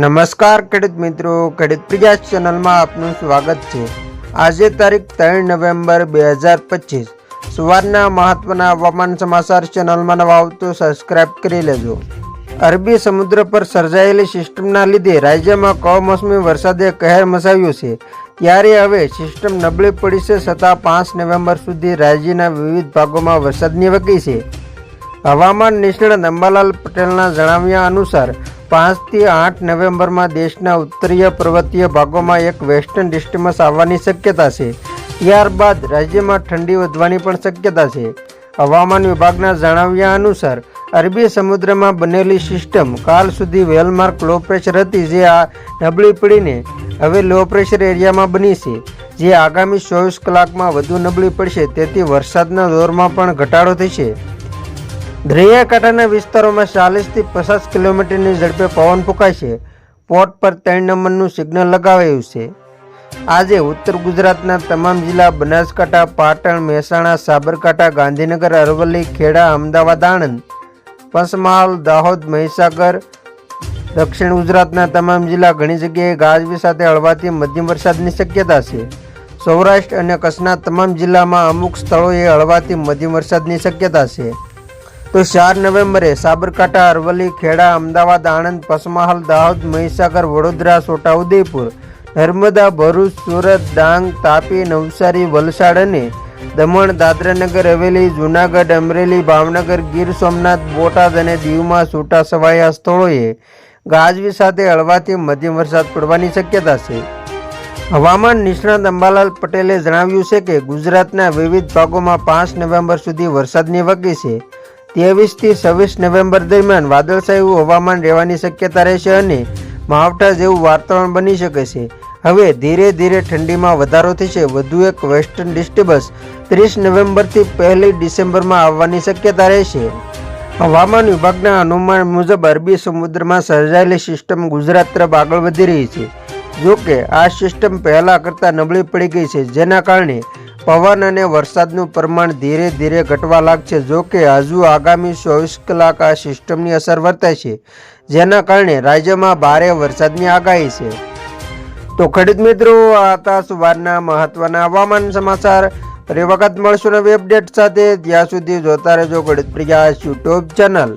નમસ્કાર, ખેડૂત મિત્રો. ખેડૂત પ્રયાસ ચેનલમાં આપનું સ્વાગત છે. આજે તારીખ ત્રણ નવેમ્બર બે હજાર પચીસ. સવારના મહત્વના હવામાન સમાચાર ચેનલમાં નવા આવતો સબસ્ક્રાઇબ કરી લેજો. અરબી સમુદ્ર પર સર્જાયેલી સિસ્ટમના લીધે રાજ્યમાં કમોસમી વરસાદે કહેર મચાવ્યો છે. ત્યારે હવે સિસ્ટમ નબળી પડી છે છતાં પાંચ નવેમ્બર સુધી રાજ્યના વિવિધ ભાગોમાં વરસાદની વકી છે. હવામાન નિષ્ણાત અંબાલાલ પટેલના જણાવ્યા અનુસાર પાંચથી આઠ નવેમ્બરમાં દેશના ઉત્તરીય પર્વતીય ભાગોમાં એક વેસ્ટર્ન ડિસ્ટર્બન્સ આવવાની શક્યતા છે. ત્યારબાદ રાજ્યમાં ઠંડી વધવાની પણ શક્યતા છે. હવામાન વિભાગના જણાવ્યા અનુસાર, અરબી સમુદ્રમાં બનેલી સિસ્ટમ કાલ સુધી વેલમાર્ક લો પ્રેશર હતી જે આ નબળી પડીને હવે લો પ્રેશર એરિયામાં બની છે. જે આગામી ચોવીસ કલાકમાં વધુ નબળી પડશે, તેથી વરસાદના દોરમાં પણ ઘટાડો થશે. દરિયાકાંઠાના વિસ્તારોમાં ચાલીસથી પચાસ કિલોમીટરની ઝડપે પવન ફૂંકાશે પોર્ટ પર ત્રણ નંબરનું સિગ્નલ લગાવાયું છે. આજે ઉત્તર ગુજરાતના તમામ જિલ્લા બનાસકાંઠા, પાટણ, મહેસાણા, સાબરકાંઠા, ગાંધીનગર, અરવલ્લી, ખેડા, અમદાવાદ, આણંદ, પંચમહાલ, દાહોદ, મહીસાગર, દક્ષિણ ગુજરાતના તમામ જિલ્લા ઘણી જગ્યાએ ગાજવી સાથે હળવાથી મધ્યમ વરસાદની શક્યતા છે. સૌરાષ્ટ્ર અને કચ્છના તમામ જિલ્લામાં અમુક સ્થળોએ હળવાથી મધ્યમ વરસાદની શક્યતા છે. તો ચાર નવેમ્બરે સાબરકાંઠા, અરવલ્લી, ખેડા, અમદાવાદ, આણંદ, પસમહાલ, દાહોદ, મહીસાગર, વડોદરા, છોટાઉદેપુર, નર્મદા, ભરૂચ, સુરત, ડાંગ, તાપી, નવસારી, વલસાડ અને દમણ, દાદરાનગર, હવેલી, જૂનાગઢ, અમરેલી, ભાવનગર, ગીર સોમનાથ, બોટાદ અને દીવમાં છૂટા છવાયા સ્થળોએ ગાજવી સાથે હળવાથી મધ્યમ વરસાદ પડવાની શક્યતા છે. હવામાન નિષ્ણાત અંબાલાલ પટેલે જણાવ્યું છે કે ગુજરાતના વિવિધ ભાગોમાં પાંચ નવેમ્બર સુધી વરસાદની વકી છે. ત્રેવીસથી છવ્વીસ નવેમ્બર દરમિયાન વાદળછાયું હવામાન રહેવાની શક્યતા રહેશે અને માવઠા જેવું વાતાવરણ બની શકે છે. હવે ધીરે ધીરે ઠંડીમાં વધારો થશે. વધુ એક વેસ્ટર્ન ડિસ્ટર્બન્સ ત્રીસ નવેમ્બરથી પહેલી ડિસેમ્બરમાં આવવાની શક્યતા રહેશે. હવામાન વિભાગના અનુમાન મુજબ અરબી સમુદ્રમાં સર્જાયેલી સિસ્ટમ ગુજરાત તરફ આગળ વધી રહી છે. જો કે આ સિસ્ટમ પહેલાં કરતાં નબળી પડી ગઈ છે. જેના કારણે પવન અને વરસાદનું પ્રમાણ ધીરે ધીરે ઘટવા લાગશે. જો કે હજુ આગામી ચોવીસ કલાક આ સિસ્ટમની અસર વર્તાય છે, જેના કારણે રાજ્યમાં ભારે વરસાદની આગાહી છે. તો ખેડૂત મિત્રો આ હતા સવારના મહત્વના હવામાન સમાચાર. ફરી વખત મળશું નવી અપડેટ સાથે. ત્યાં સુધી જોતા રહેજો ખેડૂત પ્રિયા યુટ્યુબ ચેનલ.